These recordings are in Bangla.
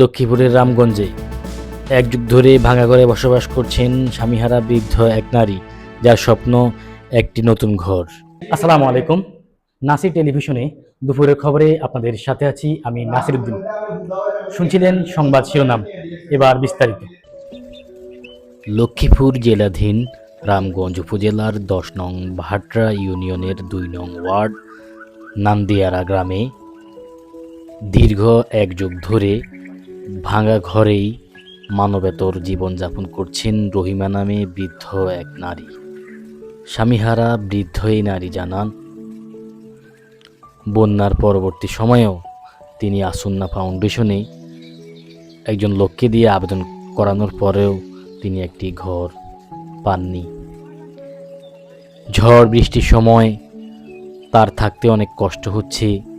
লক্ষ্মীপুরের রামগঞ্জে। এক যুগ ধরে ভাঙা ঘরে বসবাস করছেন স্বামীহারা বৃদ্ধ এক নারী, যার স্বপ্ন একটি নতুন ঘর। আসসালামু আলাইকুম। নাসির টেলিভিশনে দুপুরের খবরে আপনাদের সাথে আছি আমি নাসির উদ্দিন শুনছিলেন সংবাদ শিরোনাম, এবার বিস্তারিত। লক্ষ্মীপুর জেলাধীন রামগঞ্জ উপজেলার দশ নং ভাটরা ইউনিয়নের দুই নং ওয়ার্ড, নান্দিয়ারা গ্রামে দীর্ঘ এক যুগ ধরে ভাঙা ঘরেই মানবেতর জীবনযাপন করছেন রহিমা নামে বৃদ্ধ এক নারী। স্বামীহারা বৃদ্ধ এই নারী জানান, বন্যার পরবর্তী সময়েও তিনি আসন্না ফাউন্ডেশনে একজন লোককে দিয়ে আবেদন করানোর পরেও তিনি একটি ঘর পাননি। ঝড়, বৃষ্টির সময় তার থাকতে অনেক কষ্ট হচ্ছে।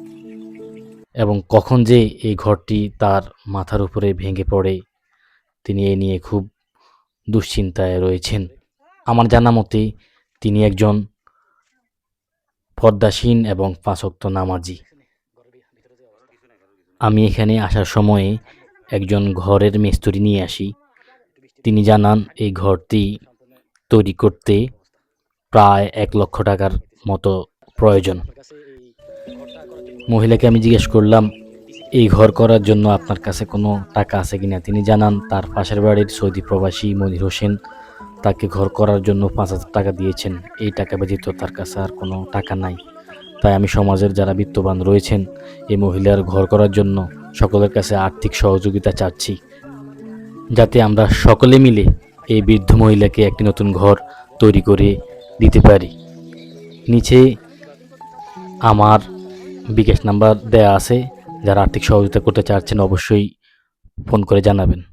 এবং কখন যে এই ঘরটি তার মাথার উপরে ভেঙে পড়ে, তিনি এ নিয়ে খুব দুশ্চিন্তায় রয়েছেন। আমার জানা মতে, তিনি একজন পদ্মাসীন এবং পাঁচক্ত নামাজি। আমি এখানে আসার সময়ে একজন ঘরের মিস্ত্রি নিয়ে আসি। তিনি জানান, এই ঘরটি তৈরি করতে প্রায় এক লক্ষ টাকার মতো প্রয়োজন। মহিলাকে আমি জিজ্ঞেস করলাম, এই ঘর করার জন্য আপনার কাছে কোনো টাকা আছে কিনা? তিনি জানান, তার পাশের বাড়ির সৌদি প্রবাসী মনির হোসেন তাকে ঘর করার জন্য পাঁচ হাজার টাকা দিয়েছেন। এই টাকা ব্যতীত তার কাছে আর কোনো টাকা নাই। তাই আমি সমাজের যারা বিত্তবান রয়েছেন, এই মহিলার ঘর করার জন্য সকলের কাছে আর্থিক সহযোগিতা চাচ্ছি। যাতে আমরা সকলে মিলে এই বৃদ্ধ মহিলাকে একটি নতুন ঘর তৈরি করে দিতে পারি। নিচে আমার বিকাশ নাম্বার দেয়া আছে। যারা আর্থিক সহযোগিতা করতে চাচ্ছেন অবশ্যই ফোন করে জানাবেন।